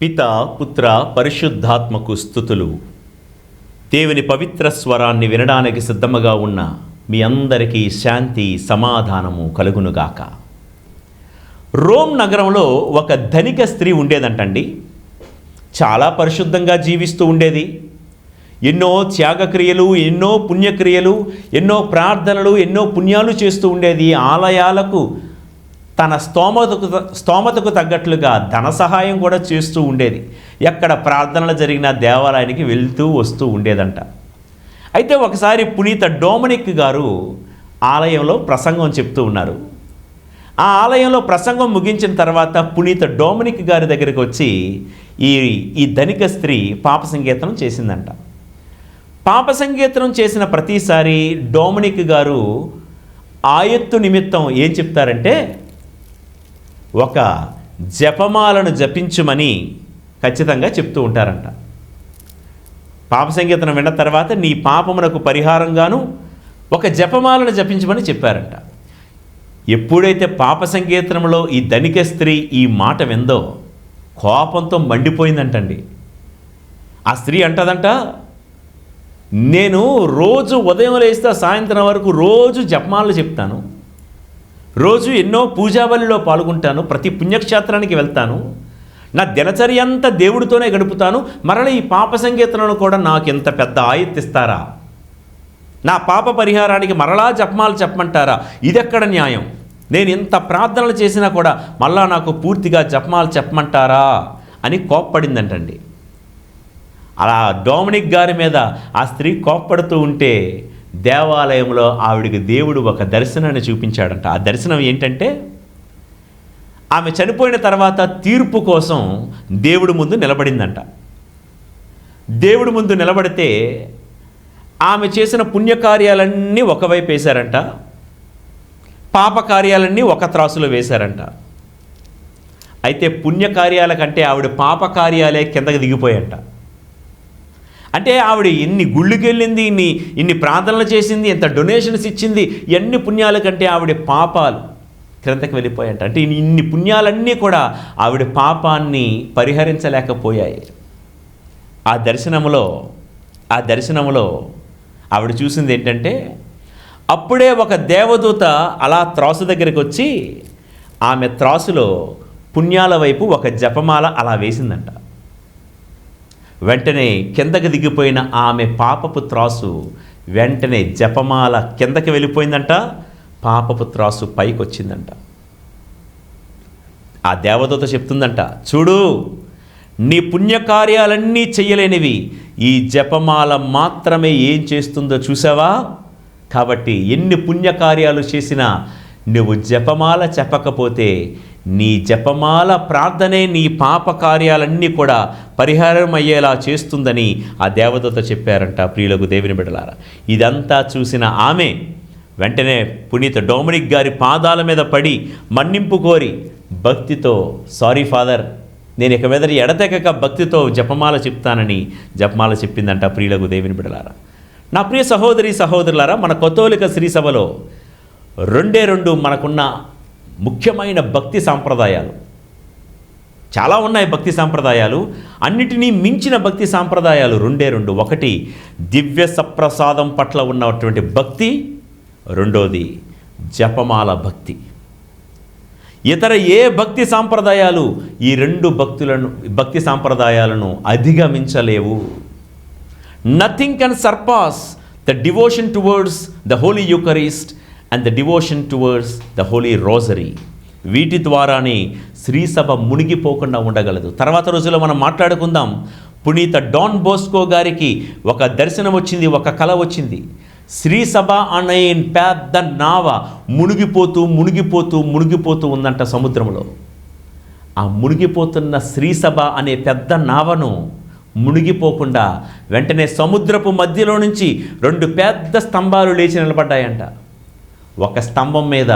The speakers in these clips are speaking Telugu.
పిత పుత్ర పరిశుద్ధాత్మకు స్థుతులు. దేవుని పవిత్ర స్వరాన్ని వినడానికి సిద్ధముగా ఉన్న మీ అందరికీ శాంతి సమాధానము కలుగునుగాక. రోమ్ నగరంలో ఒక ధనిక స్త్రీ ఉండేదంటండి. చాలా పరిశుద్ధంగా జీవిస్తూ ఉండేది. ఎన్నో త్యాగక్రియలు ఎన్నో పుణ్యక్రియలు ఎన్నో ప్రార్థనలు ఎన్నో పుణ్యాలు చేస్తూ ఉండేది. ఆలయాలకు తన స్తోమతకు స్తోమతకు తగ్గట్లుగా ధన సహాయం కూడా చేస్తూ ఉండేది. ఎక్కడ ప్రార్థనలు జరిగిన దేవాలయానికి వెళ్తూ వస్తూ ఉండేదంట. అయితే ఒకసారి పునీత డోమనిక్ గారు ఆలయంలో ప్రసంగం చెప్తూ ఉన్నారు. ఆ ఆలయంలో ప్రసంగం ముగించిన తర్వాత పునీత డోమనిక్ గారి దగ్గరికి వచ్చి ఈ ఈ ధనిక స్త్రీ పాప సంగీతం చేసిందంట. పాప సంగీతం చేసిన ప్రతిసారి డోమనిక్ గారు ఆయత్తు నిమిత్తం ఏం చెప్తారంటే ఒక జపమాలను జపించుమని ఖచ్చితంగా చెప్తూ ఉంటారంట. పాప సంగీతం విన్న తర్వాత నీ పాపమునకు పరిహారంగాను ఒక జపమాలను జపించమని చెప్పారంట. ఎప్పుడైతే పాప సంకీర్తనంలో ఈ ధనిక స్త్రీ ఈ మాట విందో కోపంతో మండిపోయిందంటండి. ఆ స్త్రీ అంటదంట నేను రోజు ఉదయం లేస్తే సాయంత్రం వరకు రోజు జపమాలను చెప్తాను. రోజు ఎన్నో పూజావళిలో పాల్గొంటాను ప్రతి పుణ్యక్షేత్రానికి వెళ్తాను. నా దినచర్య అంతా దేవుడితోనే గడుపుతాను. మరల ఈ పాప సంగీతలను కూడా నాకు ఇంత పెద్ద ఆయత్తిస్తారా నా పాప పరిహారానికి మరలా జపమాలు చెప్పమంటారా? ఇదెక్కడ న్యాయం? నేను ఇంత ప్రార్థనలు చేసినా కూడా మళ్ళా నాకు పూర్తిగా జపమాలు చెప్పమంటారా? అని కోప్పడిందంటండి. అలా డోమినిక్ గారి మీద ఆ స్త్రీ కోప్పడుతూ ఉంటే దేవాలయంలో ఆవిడికి దేవుడు ఒక దర్శనాన్ని చూపించాడంట. ఆ దర్శనం ఏంటంటే ఆమె చనిపోయిన తర్వాత తీర్పు కోసం దేవుడి ముందు నిలబడిందంట. దేవుడి ముందు నిలబడితే ఆమె చేసిన పుణ్యకార్యాలన్నీ ఒకవైపు వేశారంట. పాపకార్యాలన్నీ ఒక త్రాసులో వేశారంట. అయితే పుణ్యకార్యాల కంటే ఆవిడ పాపకార్యాలే కిందకి దిగిపోయంట. అంటే ఆవిడ ఎన్ని గుళ్ళుకెళ్ళింది ఇన్ని ఇన్ని ప్రార్థనలు చేసింది ఎంత డొనేషన్స్ ఇచ్చింది ఎన్ని పుణ్యాల కంటే ఆవిడ పాపాలు క్రిందకి వెళ్ళిపోయాయంట. అంటే ఇన్ని పుణ్యాలన్నీ కూడా ఆవిడ పాపాన్ని పరిహరించలేకపోయాయి. ఆ దర్శనములో ఆ దర్శనములో ఆవిడ చూసింది ఏంటంటే అప్పుడే ఒక దేవదూత అలా త్రాసు దగ్గరికి వచ్చి ఆమె త్రాసులో పుణ్యాల వైపు ఒక జపమాల అలా వేసిందంట. వెంటనే కిందకి దిగిపోయిన ఆమె పాపపు త్రాసు వెంటనే జపమాల కిందకి వెళ్ళిపోయిందంట పాపపు త్రాసు పైకి వచ్చిందంట ఆ దేవదూత చెప్తుందంట చూడు నీ పుణ్యకార్యాలన్నీ చేయలేనివి ఈ జపమాల మాత్రమే ఏం చేస్తుందో చూసావా? కాబట్టి ఎన్ని పుణ్యకార్యాలు చేసినా నువ్వు జపమాల చెప్పకపోతే నీ జపమాల ప్రార్థనే నీ పాప కార్యాలన్నీ కూడా పరిహారం అయ్యేలా చేస్తుందని ఆ దేవదూత చెప్పారంట. ప్రియులకు దేవుని బిడలారా ఇదంతా చూసిన ఆమె వెంటనే పునీత డోమినిక్ గారి పాదాల మీద పడి మన్నింపు కోరి భక్తితో సారీ ఫాదర్ నేను ఇక మీద ఎడతెగక భక్తితో జపమాల చెప్తానని జపమాల చెప్పిందంట ప్రియులకు దేవుని బిడలారా నా ప్రియ సహోదరి సహోదరులారా మన కొత్తోలిక శ్రీ సభలో రెండే రెండు మనకున్న ముఖ్యమైన భక్తి సాంప్రదాయాలు. చాలా ఉన్నాయి భక్తి సాంప్రదాయాలు. అన్నిటినీ మించిన భక్తి సాంప్రదాయాలు రెండే రెండు. ఒకటి దివ్య సప్రసాదం పట్ల ఉన్నటువంటి భక్తి. రెండోది జపమాల భక్తి. ఇతర ఏ భక్తి సాంప్రదాయాలు ఈ రెండు భక్తులను భక్తి సాంప్రదాయాలను అధిగమించలేవు. Nothing can surpass the devotion towards the holy Eucharist and the devotion towards the holy rosary వీటి ద్వారానే శ్రీసభ మునిగిపోకుండా ఉండగలదు. తర్వాత రోజుల్లో మనం మాట్లాడుకుందాం. పునీత డాన్ బోస్కో గారికి ఒక దర్శనం వచ్చింది ఒక కళ వచ్చింది. శ్రీసభ అనే పెద్ద నావ మునిగిపోతూ మునిగిపోతూ మునిగిపోతూ ఉందంట సముద్రంలో. ఆ మునిగిపోతున్న శ్రీసభ అనే పెద్ద నావను మునిగిపోకుండా వెంటనే సముద్రపు మధ్యలో నుంచి రెండు పెద్ద స్తంభాలు లేచి నిలబడ్డాయంట. ఒక స్తంభం మీద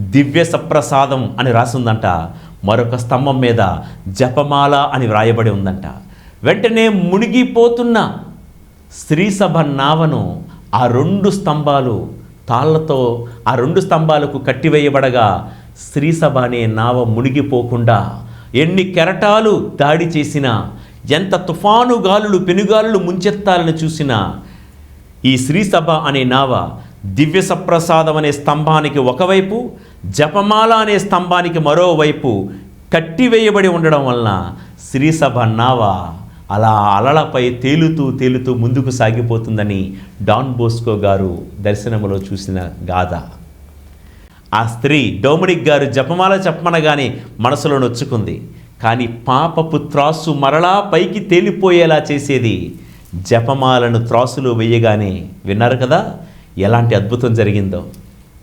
దివ్య సప్రసాదం అని రాసిందంట. మరొక స్తంభం మీద జపమాల అని వ్రాయబడి ఉందంట. వెంటనే మునిగిపోతున్న స్త్రీసభ నావను ఆ రెండు స్తంభాలు తాళ్ళతో ఆ రెండు స్తంభాలకు కట్టివేయబడగా స్త్రీసభ అనే నావ మునిగిపోకుండా ఎన్ని కెరటాలు దాడి చేసినా ఎంత తుఫాను గాలులు పెనుగాలులు ముంచెత్తాలని చూసినా ఈ శ్రీసభ అనే నావ దివ్య సప్రసాదం అనే స్తంభానికి ఒకవైపు జపమాల అనే స్తంభానికి మరోవైపు కట్టివేయబడి ఉండడం వలన శ్రీసభ నావా అలా అలలపై తేలుతూ తేలుతూ ముందుకు సాగిపోతుందని డాన్ బోస్కో గారు దర్శనములో చూసిన గాథ. ఆ స్త్రీ డోమినిక్ గారు జపమాల చెప్పమనగానే మనసులో నొచ్చుకుంది. కానీ పాపపు త్రాసు మరలా పైకి తేలిపోయేలా చేసేది జపమాలను త్రాసులో వేయగానే విన్నారు కదా? ఎలాంటి అద్భుతం జరిగిందో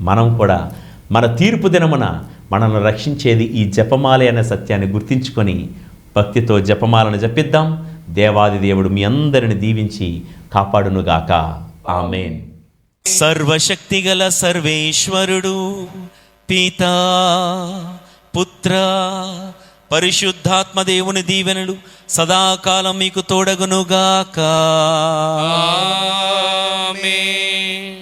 మనం కూడా మన తీర్పు దినమున మనల్ని రక్షించేది ఈ జపమాల అనే సత్యాన్ని గుర్తించుకొని భక్తితో జపమాలను జపిద్దాం. దేవాది దేవుడు మీ అందరిని దీవించి కాపాడునుగాక. ఆమెన్. సర్వశక్తిగల సర్వేశ్వరుడు పితా పుత్ర పరిశుద్ధాత్మ దేవుని దీవెనలు సదాకాలం మీకు తోడగునుగాక. ఆమేన్.